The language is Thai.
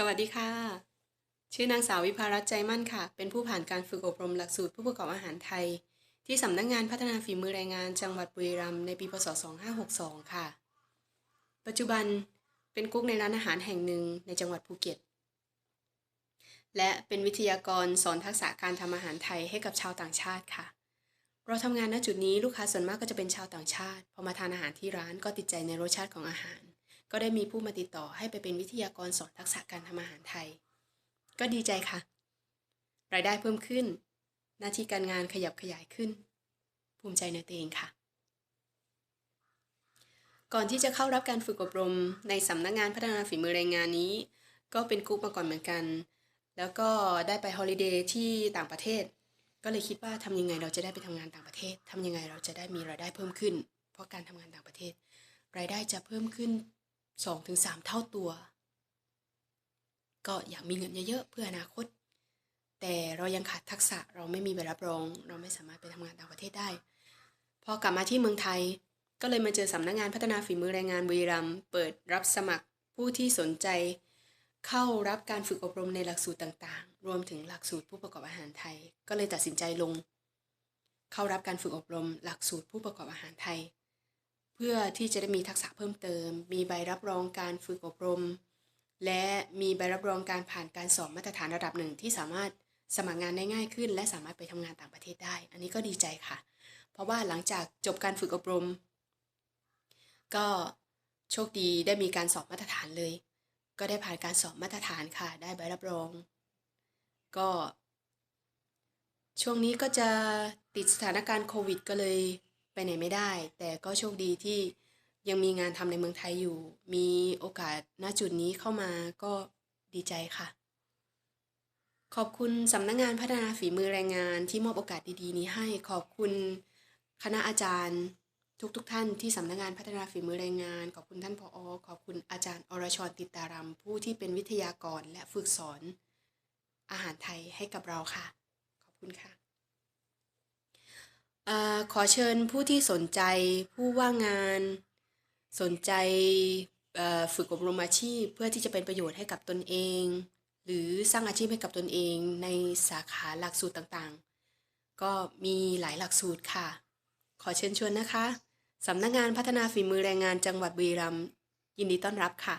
สวัสดีค่ะ ชื่อนางสาววิภารัตใจมั่นค่ะ เป็นผู้ผ่านการฝึกอบรมหลักสูตรผู้ประกอบอาหารไทย ที่สำนักงานพัฒนาฝีมือแรงงานจังหวัดบุรีรัมย์ในปีพศ 2562 ค่ะ ปัจจุบันเป็นกุ๊กในร้านอาหารแห่งหนึ่งในจังหวัดภูเก็ต และเป็นวิทยากรสอนทักษะการทำอาหารไทยให้กับชาวต่างชาติค่ะ เราทำงานณจุดนี้ลูกค้าส่วนมากก็จะเป็นชาวต่างชาติ พอมาทานอาหารที่ร้านก็ติดใจในรสชาติของอาหาร ก็ได้มีผู้มาติดต่อให้ไปเป็นวิทยากรสอนทักษะการทำอาหารไทย ก็ดีใจค่ะ รายได้เพิ่มขึ้น หน้าที่การงานขยับขยายขึ้น ภูมิใจในตัวเองค่ะ ก่อนที่จะเข้ารับการฝึกอบรมในสำนักงานพัฒนาฝีมือแรงงานนี้ ก็เป็นกรุ๊ปมาก่อนเหมือนกัน แล้วก็ได้ไปฮอลิเดย์ที่ต่างประเทศ ก็เลยคิดว่าทำยังไงเราจะได้ไปทำงานต่างประเทศทำยังไงเราจะได้มีรายได้เพิ่มขึ้น เพราะการทำงานต่างประเทศ รายได้จะเพิ่มขึ้น 2-3 เท่าตัว ก็อยากมีเงินเยอะๆเพื่ออนาคต แต่เรายังขาดทักษะเราไม่มีใบรับรอง เราไม่สามารถไปทำงานต่างประเทศได้ พอกลับมาที่เมืองไทย ก็เลยมาเจอสำนักงานพัฒนาฝีมือแรงงานบุรีรัมย์เปิดรับสมัครผู้ที่สนใจเข้ารับการฝึกอบรมในหลักสูตรต่างๆ รวมถึงหลักสูตรผู้ประกอบอาหารไทย ก็เลยตัดสินใจลง เข้ารับการฝึกอบรมหลักสูตรผู้ประกอบอาหารไทย เพื่อที่จะได้มีทักษะเพิ่มเติม มีใบรับรองการฝึกอบรม และมีใบรับรองการผ่านการสอบมาตรฐานระดับหนึ่งที่สามารถสมัครงานได้ง่ายขึ้น และสามารถไปทำงานต่างประเทศได้ อันนี้ก็ดีใจค่ะ เพราะว่าหลังจากจบการฝึกอบรม ก็โชคดีได้มีการสอบมาตรฐานเลย ก็ได้ผ่านการสอบมาตรฐานค่ะ ได้ใบรับรอง ก็ ช่วงนี้ก็จะติดสถานการณ์โควิด ก็เลย ไปไหนไม่ได้ แต่ก็โชคดีที่ยังมีงานทำในเมืองไทยอยู่ มีโอกาสณจุดนี้เข้ามาก็ดีใจค่ะ ขอบคุณสำนักงานพัฒนาฝีมือแรงงานที่มอบโอกาสดีๆ นี้ให้ ขอบคุณคณะอาจารย์ทุกๆทท่านที่สำนักงานพัฒนาฝีมือแรงงาน ขอบคุณท่านผออขอบคุณอาจารย์ อรชรติตารำผู้ที่เป็นวิทยากรและฝึกสอนอาหารไทยให้กับเราค่ะ ขอบคุณค่ะ อขอเชิญผู้ที่สนใจผู้ว่างงาน สนใจฝึกอบรมอาชีพ เพื่อที่จะเป็นประโยชน์ให้กับตนเอง หรือสร้างอาชีพให้กับตนเองในสาขาหลักสูตรต่างๆ ก็มีหลายหลักสูตรค่ะ ขอเชิญชวนนะคะสำนักงานพัฒนาฝีมือแรงงานจังหวัดบุรีรัมย์ยินดีต้อนรับค่ะ